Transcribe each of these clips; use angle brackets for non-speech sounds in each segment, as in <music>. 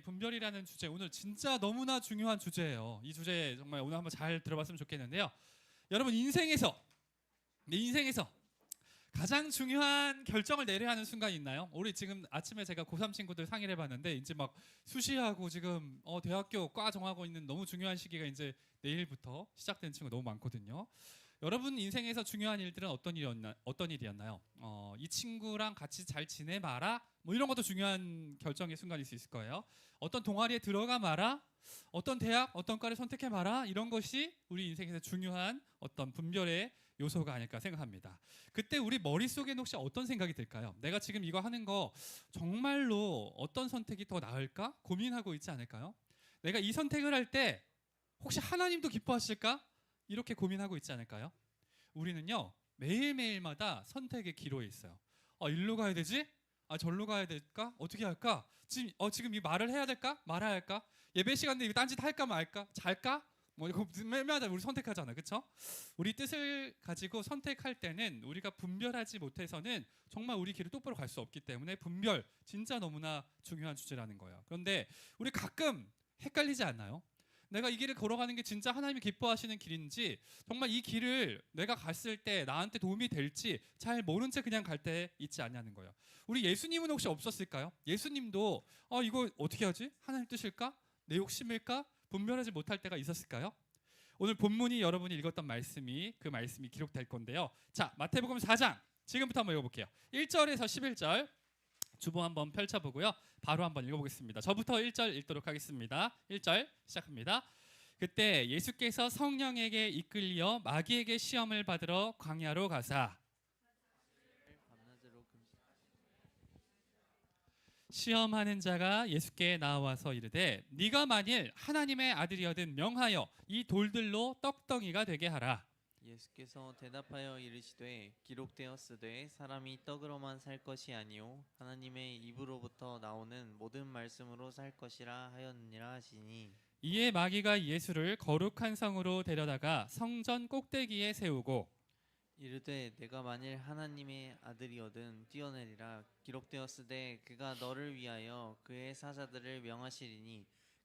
분별이라는 주제 오늘 진짜 너무나 중요한 주제예요. 이 주제 정말 오늘 한번 잘 들어봤으면 좋겠는데요. 여러분 인생에서 내 인생에서 가장 중요한 결정을 내려야 하는 순간이 있나요? 우리 지금 아침에 제가 고3 친구들 상의를 해봤는데 이제 막 수시하고 지금 어, 대학교 과 정하고 있는 너무 중요한 시기가 이제 내일부터 시작되는 친구 너무 많거든요. 여러분 인생에서 중요한 일들은 어떤 일이었나 어떤 일이었나요? 어, 이 친구랑 같이 잘 지내 마라 뭐 이런 것도 중요한 결정의 순간일 수 있을 거예요. 어떤 동아리에 들어가 마라 어떤 대학 어떤 과를 선택해 마라 이런 것이 우리 인생에서 중요한 어떤 분별의 요소가 아닐까 생각합니다. 그때 우리 머릿속에는 혹시 어떤 생각이 들까요? 내가 지금 이거 하는 거 정말로 어떤 선택이 더 나을까 고민하고 있지 않을까요? 내가 이 선택을 할 때 혹시 하나님도 기뻐하실까? 이렇게 고민하고 있지 않을까요? 우리는요 매일매일마다 선택의 기로에 있어요. 어 일로 가야 되지? 아 절로 가야 될까? 어떻게 할까? 지금 어 지금 이 말을 해야 될까? 말아야 할까? 예배 시간인데 이거 딴짓 할까 말까? 잘까? 뭐 이거 <laughs> 매일마다 우리 선택하잖아, 그렇죠? 우리 뜻을 가지고 선택할 때는 우리가 분별하지 못해서는 정말 우리 길을 똑바로 갈 수 없기 때문에 분별 진짜 너무나 중요한 주제라는 거예요. 그런데 우리 가끔 헷갈리지 않나요? 내가 이 길을 걸어가는 게 진짜 하나님이 기뻐하시는 길인지 정말 이 길을 내가 갔을 때 나한테 도움이 될지 잘 모른 채 그냥 갈 때 있지 않냐는 거예요. 우리 예수님은 혹시 없었을까요? 예수님도 어 이거 어떻게 하지? 하나님 뜻일까? 내 욕심일까? 분별하지 못할 때가 있었을까요? 오늘 본문이 여러분이 읽었던 말씀이 그 말씀이 기록될 건데요. 자, 마태복음 4장 지금부터 한번 읽어볼게요. 1절에서 11절 주보 한번 펼쳐보고요. 바로 한번 읽어보겠습니다. 저부터 1절 읽도록 하겠습니다. 1절 시작합니다. 그때 예수께서 성령에게 이끌려 마귀에게 시험을 받으러 광야로 가사 시험하는 자가 예수께 나와서 이르되 네가 만일 하나님의 아들이여든 명하여 이 돌들로 떡덩이가 되게 하라. 예수께서 대답하여 이르시되 기록되었으되 사람이 떡으로만 살 것이 아니요 하나님의 입으로부터 나오는 모든 말씀으로 살 것이라 하였느니라 하시니. 이에 마귀가 예수를 거룩한 성으로 데려다가 성전 꼭대기에 세우고 이르되 내가 만일 하나님의 아들이거든 뛰어내리라. 기록되었으되 그가 너를 위하여 그의 사자들을 명하시리니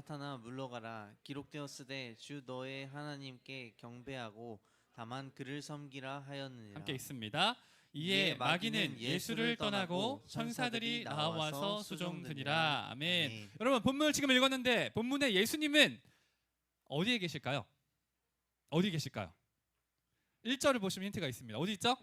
사탄아 물러가라 기록되었으되 주 너의 하나님께 경배하고 다만 그를 섬기라 하였느니라 함께 있습니다. 이에 마귀는 예수를 떠나고 천사들이 나와서 수종드니라. 아멘. 아멘. 여러분 본문을 지금 읽었는데 본문에 예수님은 어디에 계실까요? 어디 계실까요? 1절을 보시면 힌트가 있습니다. 어디 있죠?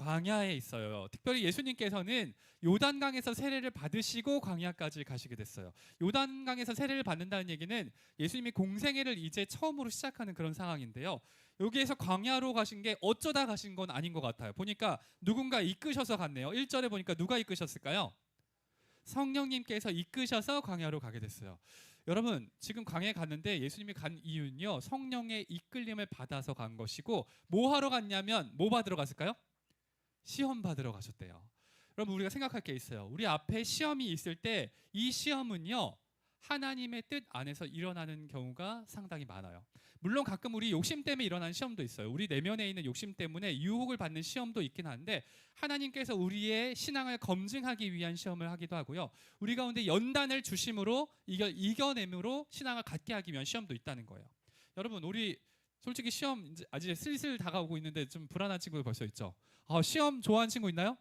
광야에 있어요. 특별히 예수님께서는 요단강에서 세례를 받으시고 광야까지 가시게 됐어요. 요단강에서 세례를 받는다는 얘기는 예수님이 공생애를 이제 처음으로 시작하는 그런 상황인데요. 여기에서 광야로 가신 게 어쩌다 가신 건 아닌 것 같아요. 보니까 누군가 이끄셔서 갔네요. 1절에 보니까 누가 이끄셨을까요? 성령님께서 이끄셔서 광야로 가게 됐어요. 여러분 지금 광야에 갔는데 예수님이 간 이유는요 성령의 이끌림을 받아서 간 것이고 뭐 하러 갔냐면 뭐 받으러 갔을까요? 시험 받으러 가셨대요. 여러분 우리가 생각할 게 있어요. 우리 앞에 시험이 있을 때 이 시험은요 하나님의 뜻 안에서 일어나는 경우가 상당히 많아요. 물론 가끔 우리 욕심 때문에 일어나는 시험도 있어요. 우리 내면에 있는 욕심 때문에 유혹을 받는 시험도 있긴 한데 하나님께서 우리의 신앙을 검증하기 위한 시험을 하기도 하고요. 우리 가운데 연단을 주심으로 이겨, 이겨냄으로 신앙을 갖게 하기 위한 시험도 있다는 거예요. 여러분 우리 솔직히 시험 이제 아직 슬슬 다가오고 있는데 좀 불안한 친구들 벌써 있죠. 아, 시험 좋아하는 친구 있나요?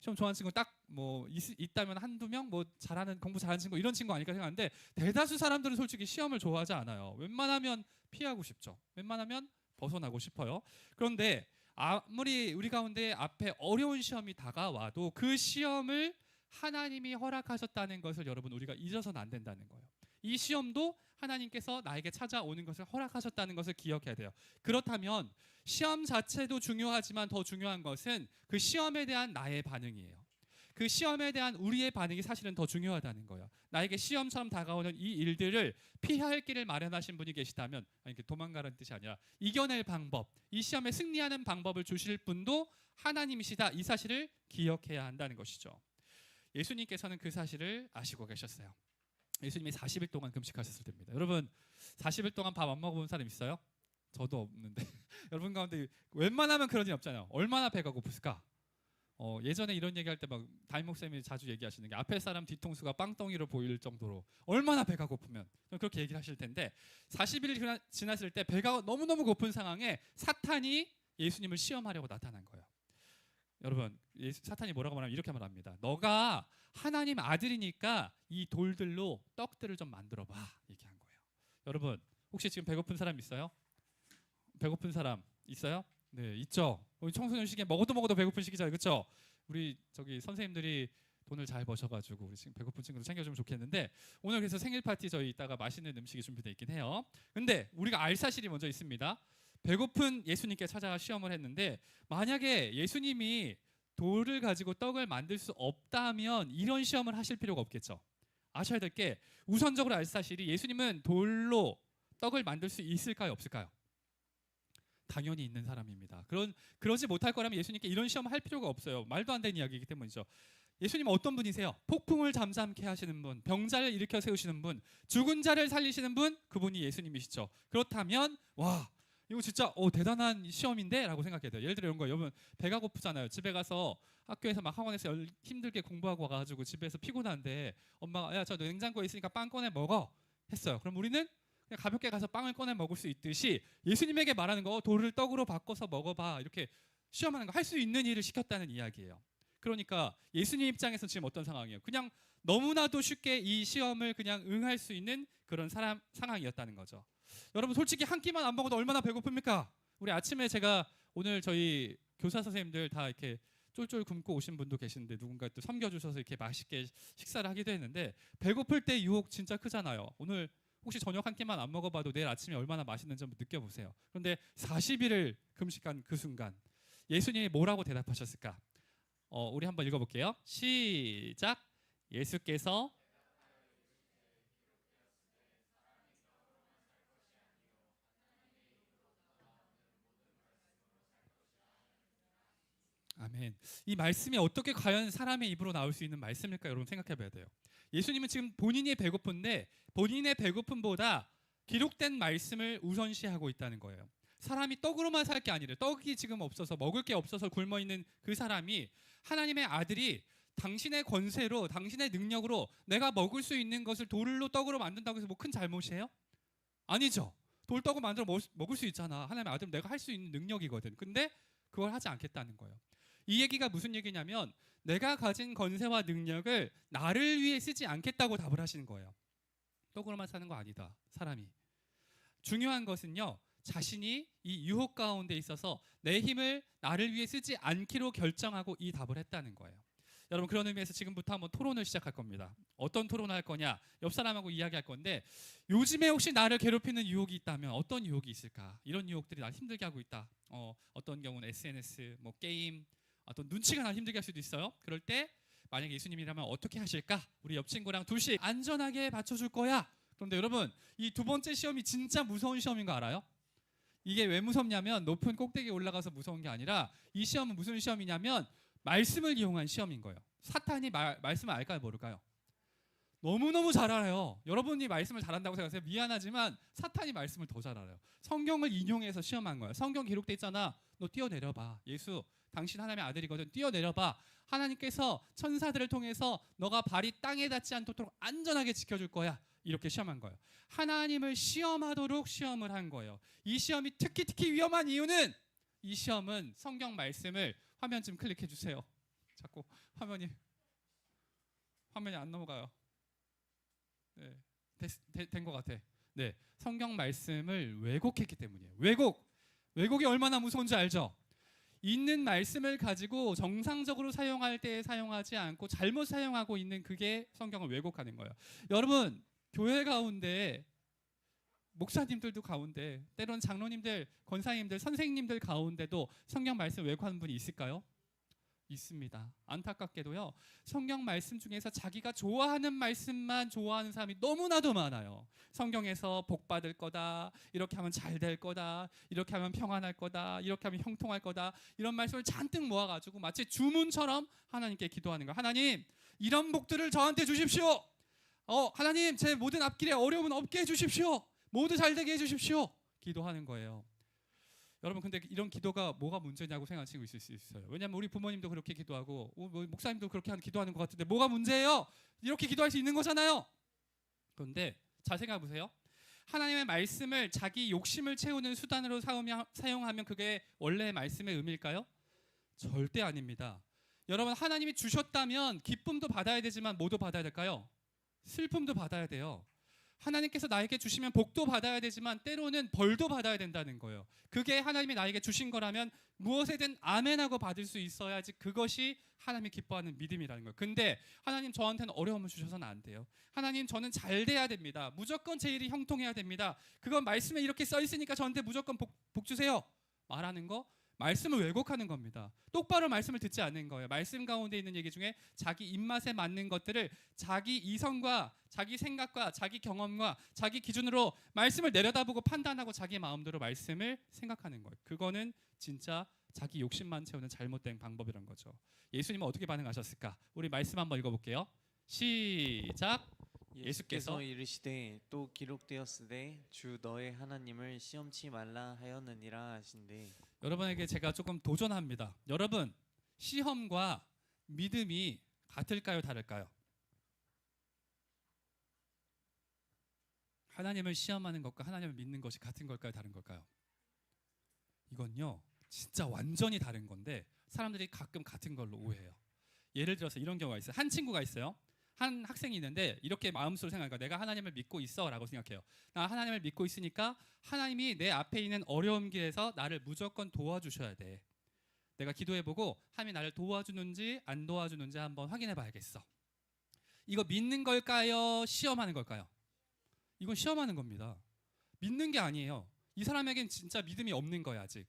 시험 좋아하는 친구 딱 뭐 있다면 한두 명 뭐 잘하는 공부 잘하는 친구 이런 친구 아닐까 생각하는데 대다수 사람들은 솔직히 시험을 좋아하지 않아요. 웬만하면 피하고 싶죠. 웬만하면 벗어나고 싶어요. 그런데 아무리 우리 가운데 앞에 어려운 시험이 다가와도 그 시험을 하나님이 허락하셨다는 것을 여러분 우리가 잊어서는 안 된다는 거예요. 이 시험도 하나님께서 나에게 찾아오는 것을 허락하셨다는 것을 기억해야 돼요. 그렇다면 시험 자체도 중요하지만 더 중요한 것은 그 시험에 대한 나의 반응이에요. 그 시험에 대한 우리의 반응이 사실은 더 중요하다는 거예요. 나에게 시험처럼 다가오는 이 일들을 피할 길을 마련하신 분이 계시다면 아니 그 도망가라는 뜻이 아니라 이겨낼 방법, 이 시험에 승리하는 방법을 주실 분도 하나님이시다. 이 사실을 기억해야 한다는 것이죠. 예수님께서는 그 사실을 아시고 계셨어요. 예수님이 40일 동안 금식하셨을 때입니다. 여러분 40일 동안 밥 안 먹어본 사람 있어요? 저도 없는데 <laughs> 여러분 가운데 웬만하면 그런 일 없잖아요. 얼마나 배가 고프을까? 어, 예전에 이런 얘기할 때 막 담임 목사님이 자주 얘기하시는 게 앞에 사람 뒤통수가 빵덩이로 보일 정도로 얼마나 배가 고프면 그렇게 얘기를 하실 텐데 40일 지났을 때 배가 너무너무 고픈 상황에 사탄이 예수님을 시험하려고 나타난 거예요. 여러분 사탄이 뭐라고 말하면 이렇게 말합니다. 너가 하나님 아들이니까 이 돌들로 떡들을 좀 만들어 봐 얘기한 거예요. 여러분 혹시 지금 배고픈 사람 있어요? 배고픈 사람 있어요? 네 있죠. 우리 청소년 시기에 먹어도 먹어도 배고픈 시기잖아요, 그렇죠? 우리 저기 선생님들이 돈을 잘 버셔가지고 우리 지금 배고픈 친구들 챙겨주면 좋겠는데 오늘 그래서 생일 파티 저희 이따가 맛있는 음식이 준비되어 있긴 해요. 근데 우리가 알 사실이 먼저 있습니다. 배고픈 예수님께 찾아가 시험을 했는데 만약에 예수님이 돌을 가지고 떡을 만들 수 없다면 이런 시험을 하실 필요가 없겠죠. 아셔야 될 게 우선적으로 알 사실이 예수님은 돌로 떡을 만들 수 있을까요, 없을까요? 당연히 있는 사람입니다. 그런 그러지 못할 거라면 예수님께 이런 시험을 할 필요가 없어요. 말도 안 되는 이야기이기 때문이죠. 예수님 어떤 분이세요? 폭풍을 잠잠케 하시는 분, 병자를 일으켜 세우시는 분, 죽은 자를 살리시는 분, 그분이 예수님이시죠. 그렇다면 와 이거 진짜 어, 대단한 시험인데라고 생각해야 돼요. 예를 들어 이런 거 여러분 배가 고프잖아요. 집에 가서 학교에서 막 학원에서 열- 힘들게 공부하고 와가지고 집에서 피곤한데 엄마가 야저 냉장고에 있으니까 빵 꺼내 먹어 했어요. 그럼 우리는 그냥 가볍게 가서 빵을 꺼내 먹을 수 있듯이 예수님에게 말하는 거 돌을 떡으로 바꿔서 먹어봐 이렇게 시험하는 거 할 수 있는 일을 시켰다는 이야기예요. 그러니까 예수님 입장에서 지금 어떤 상황이에요? 그냥 너무나도 쉽게 이 시험을 그냥 응할 수 있는 그런 사람 상황이었다는 거죠. 여러분 솔직히 한 끼만 안 먹어도 얼마나 배고픕니까? 우리 아침에 제가 오늘 저희 교사 선생님들 다 이렇게 쫄쫄 굶고 오신 분도 계시는데 누군가 또 섬겨주셔서 이렇게 맛있게 식사를 하기도 했는데 배고플 때 유혹 진짜 크잖아요. 오늘 혹시 저녁 한 끼만 안 먹어봐도 내일 아침에 얼마나 맛있는지 한번 느껴보세요. 그런데 40일을 금식한 그 순간 예수님이 뭐라고 대답하셨을까? 어, 우리 한번 읽어볼게요. 시작. 예수께서 아멘. 이 말씀이 어떻게 과연 사람의 입으로 나올 수 있는 말씀일까 여러분 생각해 봐야 돼요. 예수님은 지금 본인이 배고픈데 본인의 배고픔보다 기록된 말씀을 우선시하고 있다는 거예요. 사람이 떡으로만 살 게 아니라 떡이 지금 없어서 먹을 게 없어서 굶어 있는 그 사람이 하나님의 아들이 당신의 권세로 당신의 능력으로 내가 먹을 수 있는 것을 돌로 떡으로 만든다고 해서 뭐 큰 잘못이에요? 아니죠. 돌떡을 만들어 먹, 먹을 수 있잖아. 하나님의 아들 내가 할 수 있는 능력이거든. 근데 그걸 하지 않겠다는 거예요. 이 얘기가 무슨 얘기냐면 내가 가진 권세와 능력을 나를 위해 쓰지 않겠다고 답을 하시는 거예요. 떡으로만 사는 거 아니다. 사람이. 중요한 것은요. 자신이 이 유혹 가운데 있어서 내 힘을 나를 위해 쓰지 않기로 결정하고 이 답을 했다는 거예요. 여러분 그런 의미에서 지금부터 한번 토론을 시작할 겁니다. 어떤 토론을 할 거냐? 옆 사람하고 이야기할 건데 요즘에 혹시 나를 괴롭히는 유혹이 있다면 어떤 유혹이 있을까? 이런 유혹들이 날 힘들게 하고 있다. 어, 어떤 경우는 SNS, 뭐 게임, 어떤 눈치가 날 힘들게 할 수도 있어요. 그럴 때 만약에 예수님이라면 어떻게 하실까? 우리 옆 친구랑 둘씩 안전하게 받쳐줄 거야. 그런데 여러분 이 두 번째 시험이 진짜 무서운 시험인 거 알아요? 이게 왜 무섭냐면 높은 꼭대기에 올라가서 무서운 게 아니라 이 시험은 무슨 시험이냐면 말씀을 이용한 시험인 거예요. 사탄이 말, 말씀을 알까요, 모를까요? 너무너무 잘 알아요. 여러분이 말씀을 잘한다고 생각하세요. 미안하지만 사탄이 말씀을 더 잘 알아요. 성경을 인용해서 시험한 거예요. 성경 기록돼 있잖아. 너 뛰어내려 봐. 예수 당신 하나님의 아들이거든. 뛰어내려 봐. 하나님께서 천사들을 통해서 너가 발이 땅에 닿지 않도록 안전하게 지켜줄 거야. 이렇게 시험한 거예요. 하나님을 시험하도록 시험을 한 거예요. 이 시험이 특히 특히 위험한 이유는 이 시험은 성경 말씀을 화면 좀 클릭해 주세요. 자꾸 화면이 화면이 안 넘어가요. 네, 된것 같아. 네, 성경 말씀을 왜곡했기 때문이에요. 왜곡, 왜곡이 얼마나 무서운지 알죠? 있는 말씀을 가지고 정상적으로 사용할 때 사용하지 않고 잘못 사용하고 있는 그게 성경을 왜곡하는 거예요. 여러분 교회 가운데 목사님들도 가운데 때론 장로님들, 권사님들, 선생님들 가운데도 성경 말씀 왜곡하는 분이 있을까요? 있습니다. 안타깝게도요. 성경 말씀 중에서 자기가 좋아하는 말씀만 좋아하는 사람이 너무나도 많아요. 성경에서 복 받을 거다. 이렇게 하면 잘 될 거다. 이렇게 하면 평안할 거다. 이렇게 하면 형통할 거다. 이런 말씀을 잔뜩 모아 가지고 마치 주문처럼 하나님께 기도하는 거예요. 하나님, 이런 복들을 저한테 주십시오. 어, 하나님, 제 모든 앞길에 어려움은 없게 해 주십시오. 모두 잘 되게 해 주십시오. 기도하는 거예요. 여러분 근데 이런 기도가 뭐가 문제냐고 생각하시고 있을 수 있어요. 왜냐하면 우리 부모님도 그렇게 기도하고 어, 뭐 목사님도 그렇게 하는 기도하는 것 같은데 뭐가 문제예요? 이렇게 기도할 수 있는 거잖아요. 그런데 잘 생각해 보세요. 하나님의 말씀을 자기 욕심을 채우는 수단으로 사용하- 사용하면 그게 원래 말씀의 의미일까요? 절대 아닙니다. 여러분 하나님이 주셨다면 기쁨도 받아야 되지만 뭐도 받아야 될까요? 슬픔도 받아야 돼요. 하나님께서 나에게 주시면 복도 받아야 되지만 때로는 벌도 받아야 된다는 거예요. 그게 하나님이 나에게 주신 거라면 무엇에든 아멘하고 받을 수 있어야지 그것이 하나님이 기뻐하는 믿음이라는 거예요. 근데 하나님 저한테는 어려움을 주셔서는 안 돼요. 하나님 저는 잘 돼야 됩니다. 무조건 제 일이 형통해야 됩니다. 그건 말씀에 이렇게 써 있으니까 저한테 무조건 복, 복 주세요. 말하는 거 말씀을 왜곡하는 겁니다. 똑바로 말씀을 듣지 않는 거예요. 말씀 가운데 있는 얘기 중에 자기 입맛에 맞는 것들을 자기 이성과 자기 생각과 자기 경험과 자기 기준으로 말씀을 내려다보고 판단하고 자기 마음대로 말씀을 생각하는 거예요. 그거는 진짜 자기 욕심만 채우는 잘못된 방법이란 거죠. 예수님은 어떻게 반응하셨을까? 우리 말씀 한번 읽어볼게요. 시작. 예수께서 이르시되 또 기록되었으되 주 너의 하나님을 시험치 말라 하였느니라 하신대 여러분에게 제가 조금 도전합니다. 여러분 시험과 믿음이 같을까요, 다를까요? 하나님을 시험하는 것과 하나님을 믿는 것이 같은 걸까요, 다른 걸까요? 이건요, 진짜 완전히 다른 건데 사람들이 가끔 같은 걸로 오해해요. 예를 들어서 이런 경우가 있어요. 한 친구가 있어요. 한 학생이 있는데 이렇게 마음속으로 생각해요. 내가 하나님을 믿고 있어라고 생각해요. 나 하나님을 믿고 있으니까 하나님이 내 앞에 있는 어려움 길에서 나를 무조건 도와주셔야 돼. 내가 기도해보고 하나님이 나를 도와주는지 안 도와주는지 한번 확인해봐야겠어. 이거 믿는 걸까요? 시험하는 걸까요? 이건 시험하는 겁니다. 믿는 게 아니에요. 이 사람에겐 진짜 믿음이 없는 거야 아직.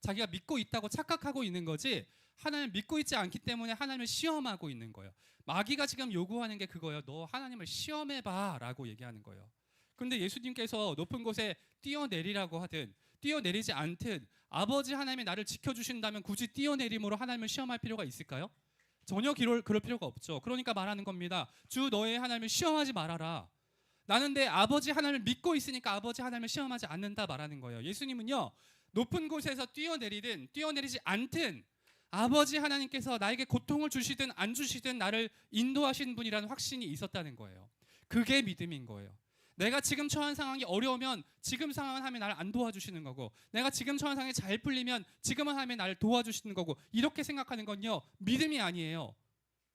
자기가 믿고 있다고 착각하고 있는 거지 하나님을 믿고 있지 않기 때문에 하나님을 시험하고 있는 거예요. 마귀가 지금 요구하는 게 그거예요. 너 하나님을 시험해 봐라고 얘기하는 거예요. 근데 예수님께서 높은 곳에 뛰어내리라고 하든 뛰어내리지 않든 아버지 하나님이 나를 지켜주신다면 굳이 뛰어내림으로 하나님을 시험할 필요가 있을까요? 전혀 기를, 그럴 필요가 없죠. 그러니까 말하는 겁니다. 주 너의 하나님을 시험하지 말아라. 나는 내 아버지 하나님을 믿고 있으니까 아버지 하나님을 시험하지 않는다 말하는 거예요. 예수님은요 높은 곳에서 뛰어내리든 뛰어내리지 않든 아버지 하나님께서 나에게 고통을 주시든 안 주시든 나를 인도하신 분이라는 확신이 있었다는 거예요. 그게 믿음인 거예요. 내가 지금 처한 상황이 어려우면 지금 상황은 하면 나를 안 도와주시는 거고 내가 지금 처한 상황이 잘 풀리면 지금은 하면 나를 도와주시는 거고 이렇게 생각하는 건요 믿음이 아니에요.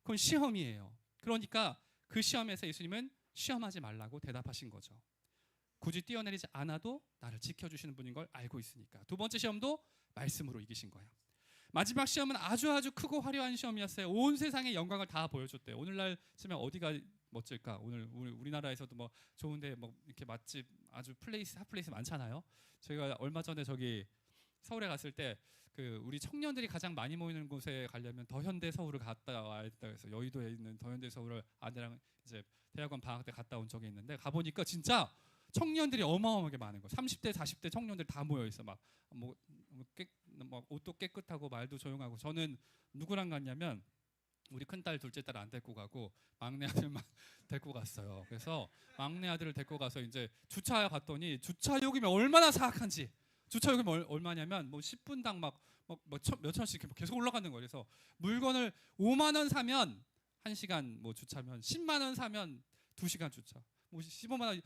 그건 시험이에요. 그러니까 그 시험에서 예수님은 시험하지 말라고 대답하신 거죠. 굳이 뛰어내리지 않아도 나를 지켜주시는 분인 걸 알고 있으니까. 두 번째 시험도 말씀으로 이기신 거예요. 마지막 시험은 아주 아주 크고 화려한 시험이었어요. 온 세상의 영광을 다 보여줬대요. 오늘날 치면 어디가 멋질까? 오늘 우리 우리나라에서도 뭐 좋은데 뭐 이렇게 맛집 아주 플레이스 핫 플레이스 많잖아요. 저희가 얼마 전에 저기 서울에 갔을 때 그 우리 청년들이 가장 많이 모이는 곳에 가려면 더현대 서울을 갔다 와야 된다 그래서 여의도에 있는 더현대 서울을 아내랑 이제 대학원 방학 때 갔다 온 적이 있는데 가 보니까 진짜 청년들이 어마어마하게 많은 거. 30대, 40대 청년들 다 모여 있어. 막뭐 뭐 깨, 막 옷도 깨끗하고 말도 조용하고 저는 누구랑 갔냐면 우리 큰딸 둘째 딸 안 데리고 가고 막내 아들만 <laughs> 데리고 갔어요. 그래서 막내 아들을 데리고 가서 이제 주차에 갔더니 주차 요금이 얼마나 사악한지 주차 요금이 얼, 얼마냐면 뭐 10분당 막몇 천씩 이렇게 계속 올라가는 거예요. 그래서 물건을 5만 원 사면 1시간 뭐 주차면 10만 원 사면 2시간 주차. 뭐 15만 원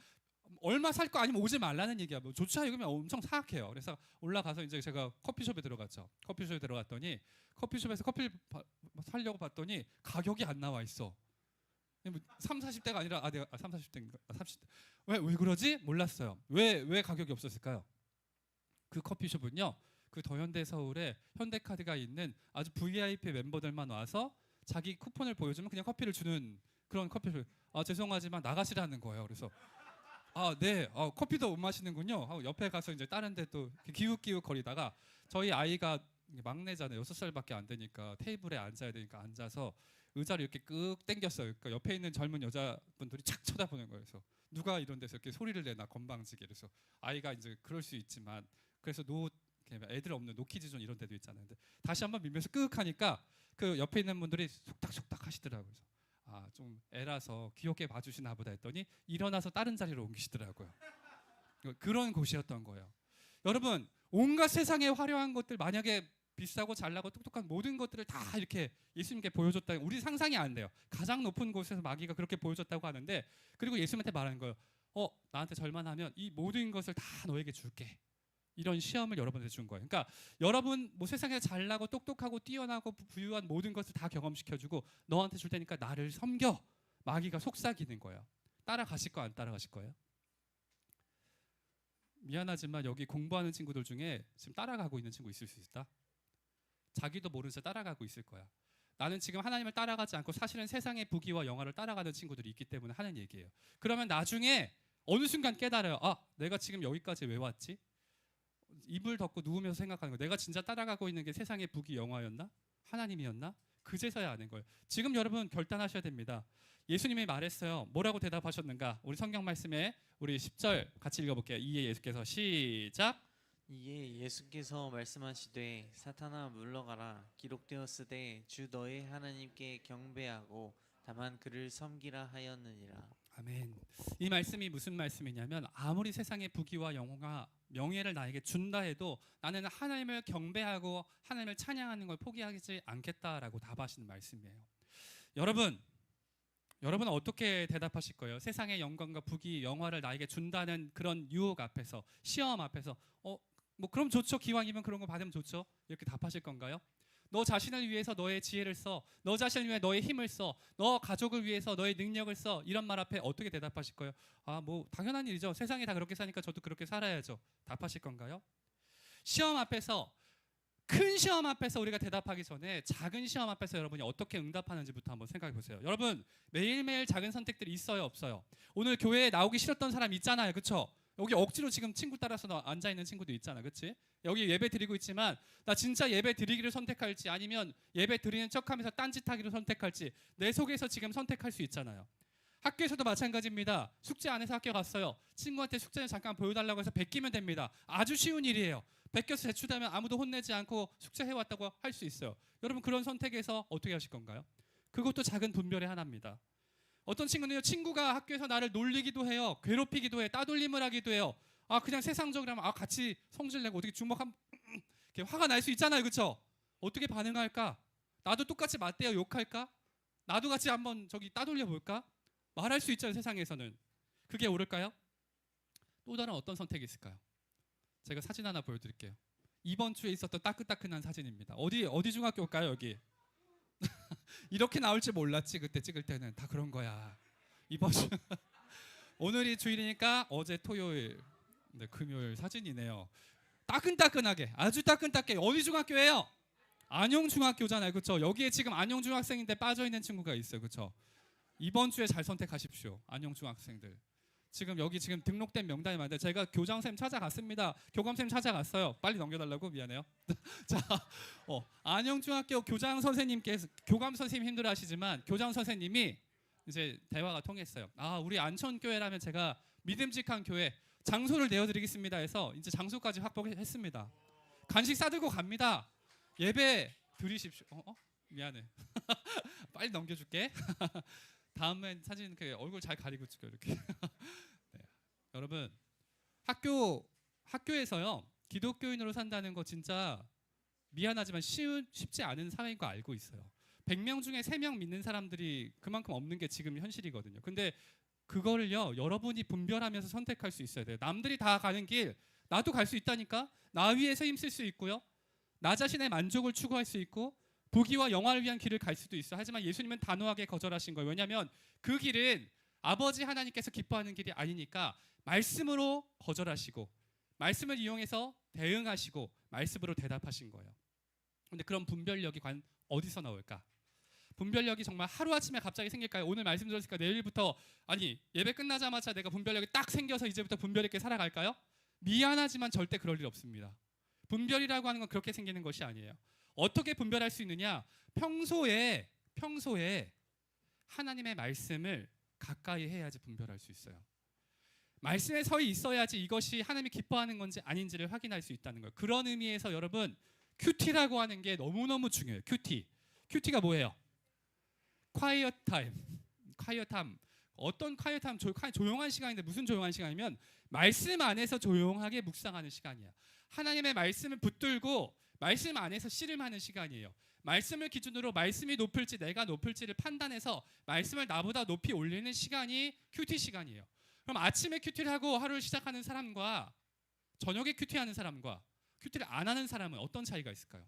얼마 살 거 아니면 오지 말라는 얘기야. 뭐 조차 요금이 엄청 사악해요. 그래서 올라가서 이제 제가 커피숍에 들어갔죠. 커피숍에 들어갔더니 커피숍에서 커피를 바, 사려고 봤더니 가격이 안 나와 있어. 3, 40대가 아니라 아 내가 아, 3, 40대인가? 아, 30대. 왜 왜 그러지? 몰랐어요. 왜 왜 가격이 없었을까요? 그 커피숍은요. 그 더현대 서울에 현대카드가 있는 아주 VIP 멤버들만 와서 자기 쿠폰을 보여주면 그냥 커피를 주는 그런 커피숍. 아 죄송하지만 나가시라는 거예요. 그래서 아, 네. 어, 커피도 못 마시는군요. 하고 옆에 가서 이제 다른 데 또 기웃기웃 거리다가 저희 아이가 막내잖아요. 여섯 살밖에 안 되니까 테이블에 앉아야 되니까 앉아서 의자를 이렇게 끄 당겼어요. 그러니까 옆에 있는 젊은 여자분들이 착 쳐다보는 거예요. 그래서 누가 이런 데서 이렇게 소리를 내나 건방지게 그래서 아이가 이제 그럴 수 있지만 그래서 노 애들 없는 노키즈존 이런 데도 있잖아요. 근데 다시 한번 밀면서 끄ꯛ 하니까 그 옆에 있는 분들이 속닥속닥 하시더라고요. 아 좀 애라서 귀엽게 봐주시나 보다 했더니 일어나서 다른 자리로 옮기시더라고요. 그런 곳이었던 거예요. 여러분 온갖 세상의 화려한 것들 만약에 비싸고 잘나고 똑똑한 모든 것들을 다 이렇게 예수님께 보여줬다 우리 상상이 안 돼요. 가장 높은 곳에서 마귀가 그렇게 보여줬다고 하는데 그리고 예수님한테 말하는 거예요. 어 나한테 절만 하면 이 모든 것을 다 너에게 줄게. 이런 시험을 여러분한테 준 거예요. 그러니까 여러분 뭐 세상에 잘나고 똑똑하고 뛰어나고 부유한 모든 것을 다 경험시켜주고 너한테 줄 테니까 나를 섬겨. 마귀가 속삭이는 거예요. 따라가실 거 안 따라가실 거예요? 미안하지만 여기 공부하는 친구들 중에 지금 따라가고 있는 친구 있을 수 있다. 자기도 모르는 채 따라가고 있을 거야. 나는 지금 하나님을 따라가지 않고 사실은 세상의 부귀와 영화를 따라가는 친구들이 있기 때문에 하는 얘기예요. 그러면 나중에 어느 순간 깨달아요. 아, 내가 지금 여기까지 왜 왔지? 이불 덮고 누우면서 생각하는 거. 내가 진짜 따라가고 있는 게 세상의 부귀 영화였나? 하나님이었나? 그제서야 아는 거예요. 지금 여러분 결단하셔야 됩니다. 예수님이 말했어요. 뭐라고 대답하셨는가? 우리 성경 말씀에 우리 10절 같이 읽어볼게요. 이에 예수께서 시작. 이에 예수께서 말씀하시되 사탄아 물러가라 기록되었으되 주 너의 하나님께 경배하고 다만 그를 섬기라 하였느니라 아멘. 이 말씀이 무슨 말씀이냐면 아무리 세상의 부귀와 영화가 명예를 나에게 준다 해도 나는 하나님을 경배하고 하나님을 찬양하는 걸 포기하지 않겠다라고 답하시는 말씀이에요. 여러분, 여러분은 어떻게 대답하실 거예요? 세상의 영광과 부귀, 영화를 나에게 준다는 그런 유혹 앞에서 시험 앞에서 어, 뭐 그럼 좋죠. 기왕이면 그런 거 받으면 좋죠. 이렇게 답하실 건가요? 너 자신을 위해서 너의 지혜를 써. 너 자신을 위해 너의 힘을 써. 너 가족을 위해서 너의 능력을 써. 이런 말 앞에 어떻게 대답하실 거예요? 아, 뭐 당연한 일이죠. 세상이 다 그렇게 사니까 저도 그렇게 살아야죠. 답하실 건가요? 시험 앞에서 큰 시험 앞에서 우리가 대답하기 전에 작은 시험 앞에서 여러분이 어떻게 응답하는지부터 한번 생각해 보세요. 여러분 매일매일 작은 선택들이 있어요, 없어요? 오늘 교회에 나오기 싫었던 사람 있잖아요, 그렇죠? 여기 억지로 지금 친구 따라서 나- 앉아 있는 친구도 있잖아, 그렇지? 여기 예배 드리고 있지만 나 진짜 예배 드리기를 선택할지 아니면 예배 드리는 척하면서 딴짓하기를 선택할지 내 속에서 지금 선택할 수 있잖아요. 학교에서도 마찬가지입니다. 숙제 안 해서 학교 갔어요. 친구한테 숙제를 잠깐 보여달라고 해서 베끼면 됩니다. 아주 쉬운 일이에요. 베껴서 제출되면 아무도 혼내지 않고 숙제 해왔다고 할 수 있어요. 여러분 그런 선택에서 어떻게 하실 건가요? 그것도 작은 분별의 하나입니다. 어떤 친구는요 친구가 학교에서 나를 놀리기도 해요, 괴롭히기도 해, 따돌림을 하기도 해요. 아 그냥 세상적으로 하면 아 같이 성질 내고 어떻게 주먹 한 이렇게 화가 날 수 있잖아요, 그렇죠? 어떻게 반응할까? 나도 똑같이 맞대요, 욕할까? 나도 같이 한번 저기 따돌려 볼까? 말할 수 있잖아요, 세상에서는. 그게 옳을까요? 또 다른 어떤 선택이 있을까요? 제가 사진 하나 보여드릴게요. 이번 주에 있었던 따끈따끈한 사진입니다. 어디 어디 중학교일까요 여기? 이렇게 나올 줄 몰랐지 그때 찍을 때는 다 그런 거야. 이번 주 <laughs> 오늘이 주일이니까 어제 토요일, 네, 금요일 사진이네요. 따끈따끈하게 아주 따끈따끈 어디 중학교예요? 안용 중학교잖아요, 그렇죠? 여기에 지금 안용 중학생인데 빠져 있는 친구가 있어요, 그렇죠? 이번 주에 잘 선택하십시오, 안용 중학생들. 지금 여기 지금 등록된 명단이 많은데 제가 교장 쌤 찾아갔습니다. 교감 쌤 찾아갔어요. 빨리 넘겨달라고 미안해요. <laughs> 자, 어, 안영중학교 교장 선생님께서 교감 선생님 힘들어하시지만 교장 선생님이 이제 대화가 통했어요. 아, 우리 안천 교회라면 제가 믿음직한 교회 장소를 내어드리겠습니다 해서 이제 장소까지 확보했습니다. 간식 싸들고 갑니다. 예배 드리십시오. 어, 어? 미안해. <laughs> 빨리 넘겨줄게. <laughs> 다음엔 사진 그 얼굴 잘 가리고 찍어 이렇게. <laughs> 네. 여러분 학교 학교에서요 기독교인으로 산다는 거 진짜 미안하지만 쉬운 쉽지 않은 사회인 거 알고 있어요. 100명 중에 3명 믿는 사람들이 그만큼 없는 게 지금 현실이거든요. 근데 그거를요 여러분이 분별하면서 선택할 수 있어야 돼요. 남들이 다 가는 길 나도 갈 수 있다니까. 나 위해서 힘쓸 수 있고요. 나 자신의 만족을 추구할 수 있고 부귀와 영화를 위한 길을 갈 수도 있어. 하지만 예수님은 단호하게 거절하신 거예요. 왜냐하면 그 길은 아버지 하나님께서 기뻐하는 길이 아니니까 말씀으로 거절하시고 말씀을 이용해서 대응하시고 말씀으로 대답하신 거예요. 근데 그런 분별력이 관 어디서 나올까? 분별력이 정말 하루아침에 갑자기 생길까요? 오늘 말씀 들었으니까 내일부터 아니 예배 끝나자마자 내가 분별력이 딱 생겨서 이제부터 분별 있게 살아갈까요? 미안하지만 절대 그럴 일 없습니다. 분별이라고 하는 건 그렇게 생기는 것이 아니에요. 어떻게 분별할 수 있느냐? 평소에 평소에 하나님의 말씀을 가까이 해야지 분별할 수 있어요. 말씀에 서 있어야지 이것이 하나님이 기뻐하는 건지 아닌지를 확인할 수 있다는 거예요. 그런 의미에서 여러분 큐티라고 하는 게 너무너무 중요해요. 큐티. 큐티가 뭐예요? quiet time. quiet time. 어떤 time? 조, 조용한 시간인데 무슨 조용한 시간이면 말씀 안에서 조용하게 묵상하는 시간이야. 하나님의 말씀을 붙들고 말씀 안에서 씨름하는 시간이에요. 말씀을 기준으로 말씀이 높을지 내가 높을지를 판단해서 말씀을 나보다 높이 올리는 시간이 큐티 시간이에요. 그럼 아침에 큐티를 하고 하루를 시작하는 사람과 저녁에 큐티하는 사람과 큐티를 안 하는 사람은 어떤 차이가 있을까요?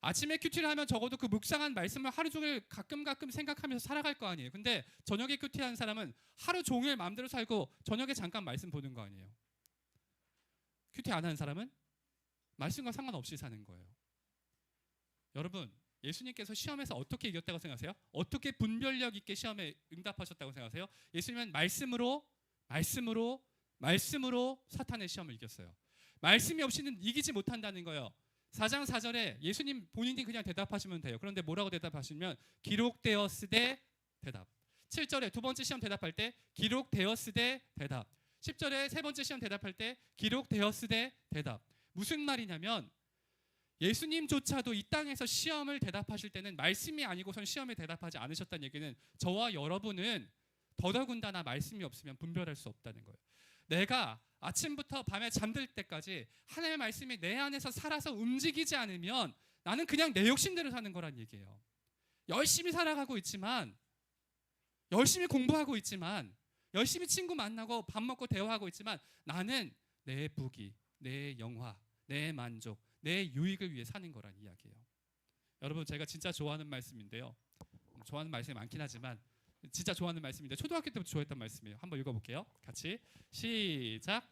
아침에 큐티를 하면 적어도 그 묵상한 말씀을 하루 종일 가끔 가끔 생각하면서 살아갈 거 아니에요. 근데 저녁에 큐티하는 사람은 하루 종일 마음대로 살고 저녁에 잠깐 말씀 보는 거 아니에요. 큐티 안 하는 사람은 말씀과 상관없이 사는 거예요. 여러분, 예수님께서 시험에서 어떻게 이겼다고 생각하세요? 어떻게 분별력 있게 시험에 응답하셨다고 생각하세요? 예수님은 말씀으로 말씀으로 말씀으로 사탄의 시험을 이겼어요. 말씀이 없이는 이기지 못한다는 거예요. 4장 4절에 예수님 본인이 그냥 대답하시면 돼요. 그런데 뭐라고 대답하시면 기록되었으되 대답. 7절에 두 번째 시험 대답할 때 기록되었으되 대답. 10절에 세 번째 시험 대답할 때 기록되었으되 대답. 무슨 말이냐면 예수님조차도 이 땅에서 시험을 대답하실 때는 말씀이 아니고선 시험에 대답하지 않으셨다는 얘기는 저와 여러분은 더더군다나 말씀이 없으면 분별할 수 없다는 거예요. 내가 아침부터 밤에 잠들 때까지 하나님의 말씀이 내 안에서 살아서 움직이지 않으면 나는 그냥 내 욕심대로 사는 거란 얘기예요. 열심히 살아가고 있지만 열심히 공부하고 있지만 열심히 친구 만나고 밥 먹고 대화하고 있지만 나는 내 부기, 내 영화, 내 만족, 내 유익을 위해 사는 거란 이야기예요. 여러분 제가 진짜 좋아하는 말씀인데요. 좋아하는 말씀이 많긴 하지만 진짜 좋아하는 말씀인데 초등학교 때부터 좋아했던 말씀이에요. 한번 읽어볼게요. 같이 시작.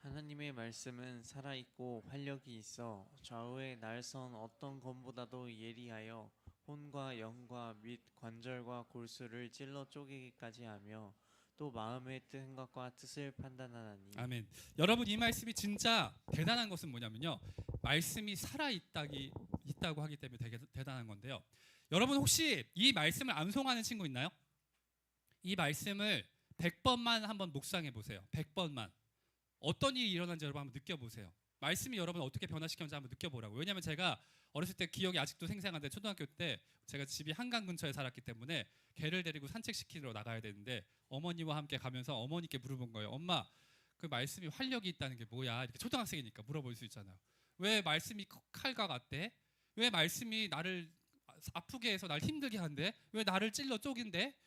하나님의 말씀은 살아 있고 활력이 있어 좌우의 날선 어떤 검보다도 예리하여 혼과 영과 및 관절과 골수를 찔러 쪼개기까지 하며 또 마음의 생각과 뜻을 판단하나니 아멘. 여러분 이 말씀이 진짜 대단한 것은 뭐냐면요. 말씀이 살아 있다기 있다고 하기 때문에 되게 대단한 건데요. 여러분 혹시 이 말씀을 암송하는 친구 있나요? 이 말씀을 100번만 한번 묵상해 보세요. 100번만. 어떤 일이 일어난지 여러분 한번 느껴 보세요. 말씀이 여러분 어떻게 변화시켰는지 한번 느껴보라고. 왜냐하면 제가 어렸을 때 기억이 아직도 생생한데 초등학교 때 제가 집이 한강 근처에 살았기 때문에 개를 데리고 산책시키러 나가야 되는데 어머니와 함께 가면서 어머니께 물어본 거예요. 엄마 그 말씀이 활력이 있다는 게 뭐야? 이렇게 초등학생이니까 물어볼 수 있잖아요. 왜 말씀이 칼과 같대? 왜 말씀이 나를 아프게 해서 날 힘들게 한대? 왜 나를 찔러?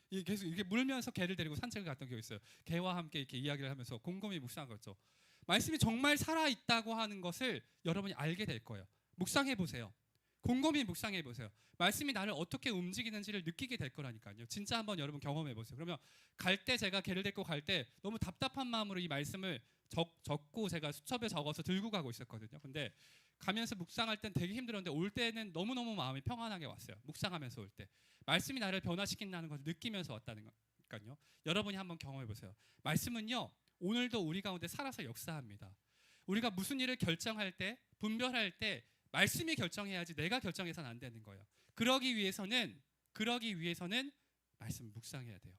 이게 계속 이렇게 물면서 개를 데리고 산책을 갔던 기억이 있어요. 개와 함께 이렇게 이야기를 하면서 곰곰이 묵상한 거죠. 말씀이 정말 살아 있다고 하는 것을 여러분이 알게 될 거예요. 묵상해 보세요. 곰곰이 묵상해 보세요. 말씀이 나를 어떻게 움직이는지를 느끼게 될 거라니까요. 진짜 한번 여러분 경험해 보세요. 그러면 갈 때 제가 개를 데리고 갈 때 너무 답답한 마음으로 이 말씀을 적, 적고 제가 수첩에 적어서 들고 가고 있었거든요. 근데 가면서 묵상할 땐 되게 힘들었는데 올 때는 너무너무 마음이 평안하게 왔어요. 묵상하면서 올 때. 말씀이 나를 변화시킨다는 것을 느끼면서 왔다는 거니까요. 여러분이 한번 경험해 보세요. 말씀은요. 오늘도 우리 가운데 살아서 역사합니다. 우리가 무슨 일을 결정할 때, 분별할 때 말씀이 결정해야지 내가 결정해서는 안 되는 거예요. 그러기 위해서는 그러기 위해서는 말씀 묵상해야 돼요.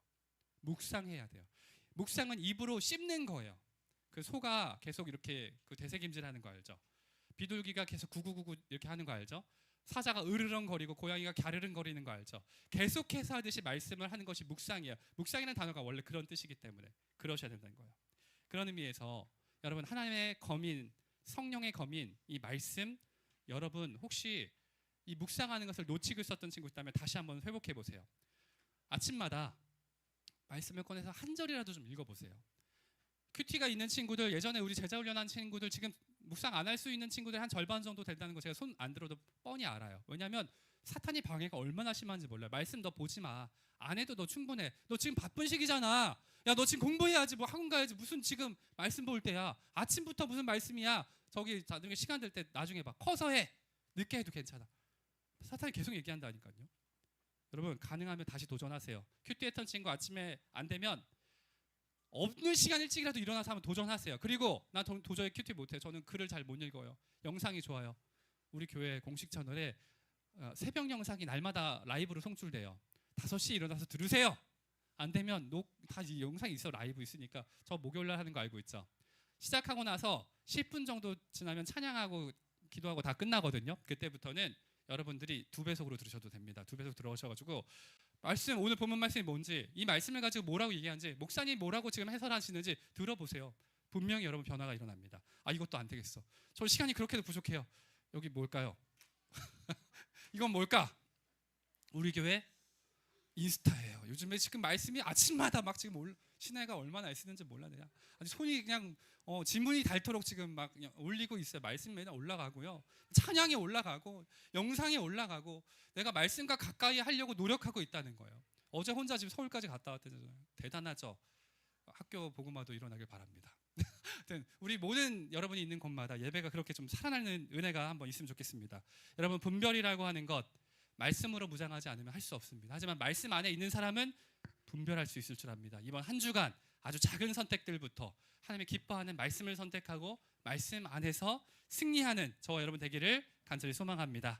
묵상해야 돼요. 묵상은 입으로 씹는 거예요. 그 소가 계속 이렇게 그 되새김질하는 거 알죠? 비둘기가 계속 구구구구 이렇게 하는 거 알죠? 사자가 으르렁거리고 고양이가 갸르릉거리는 거 알죠? 계속해서 하듯이 말씀을 하는 것이 묵상이에요. 묵상이라는 단어가 원래 그런 뜻이기 때문에 그러셔야 된다는 거예요. 그런 의미에서 여러분 하나님의 검인 성령의 검인 이 말씀 여러분 혹시 이 묵상하는 것을 놓치고 있었던 친구 있다면 다시 한번 회복해 보세요. 아침마다 말씀을 꺼내서 한 절이라도 좀 읽어 보세요. 큐티가 있는 친구들 예전에 우리 제자 훈련한 친구들 지금 묵상 안 할 수 있는 친구들 한 절반 정도 된다는 거 제가 손 안 들어도 뻔히 알아요. 왜냐하면 사탄이 방해가 얼마나 심한지 몰라요. 말씀 너 보지 마. 안 해도 너 충분해. 너 지금 바쁜 시기잖아. 야 너 지금 공부해야지 뭐 학원 가야지 무슨 지금 말씀 볼 때야. 아침부터 무슨 말씀이야. 저기 나중에 시간 될 때 나중에 봐. 커서 해. 늦게 해도 괜찮아. 사탄이 계속 얘기한다니까요. 여러분 가능하면 다시 도전하세요. 큐티 했던 친구 아침에 안 되면 없는 시간 일찍이라도 일어나서 한번 도전하세요. 그리고 나 도- 도저히 큐티 못해. 저는 글을 잘 못 읽어요. 영상이 좋아요. 우리 교회 공식 채널에 어, 새벽 영상이 날마다 라이브로 송출돼요. 5시 일어나서 들으세요. 안 되면 녹다이 영상이 있어 라이브 있으니까 저 목요일 날 하는 거 알고 있죠. 시작하고 나서 10분 정도 지나면 찬양하고 기도하고 다 끝나거든요. 그때부터는 여러분들이 두 배속으로 들으셔도 됩니다. 두 배속 들어오셔가지고 말씀 오늘 본문 말씀이 뭔지 이 말씀을 가지고 뭐라고 얘기하는지 목사님 뭐라고 지금 해설하시는지 들어보세요. 분명히 여러분 변화가 일어납니다. 아 이것도 안 되겠어. 저 시간이 그렇게도 부족해요. 여기 뭘까요? 이건 뭘까? 우리 교회 인스타예요. 요즘에 지금 말씀이 아침마다 막 지금 올, 신혜가 얼마나 애쓰는지 몰라 내가 아주 손이 그냥 어, 지문이 닳도록 지금 막 올리고 있어요. 말씀 매일 올라가고요. 찬양이 올라가고 영상이 올라가고 내가 말씀과 가까이 하려고 노력하고 있다는 거예요. 어제 혼자 지금 서울까지 갔다 왔대잖아요. 대단하죠. 학교 보고마도 일어나길 바랍니다. 우리 모든 여러분이 있는 곳마다 예배가 그렇게 좀 살아나는 은혜가 한번 있으면 좋겠습니다. 여러분 분별이라고 하는 것 말씀으로 무장하지 않으면 할 수 없습니다. 하지만 말씀 안에 있는 사람은 분별할 수 있을 줄 압니다. 이번 한 주간 아주 작은 선택들부터 하나님의 기뻐하는 말씀을 선택하고 말씀 안에서 승리하는 저와 여러분 되기를 간절히 소망합니다.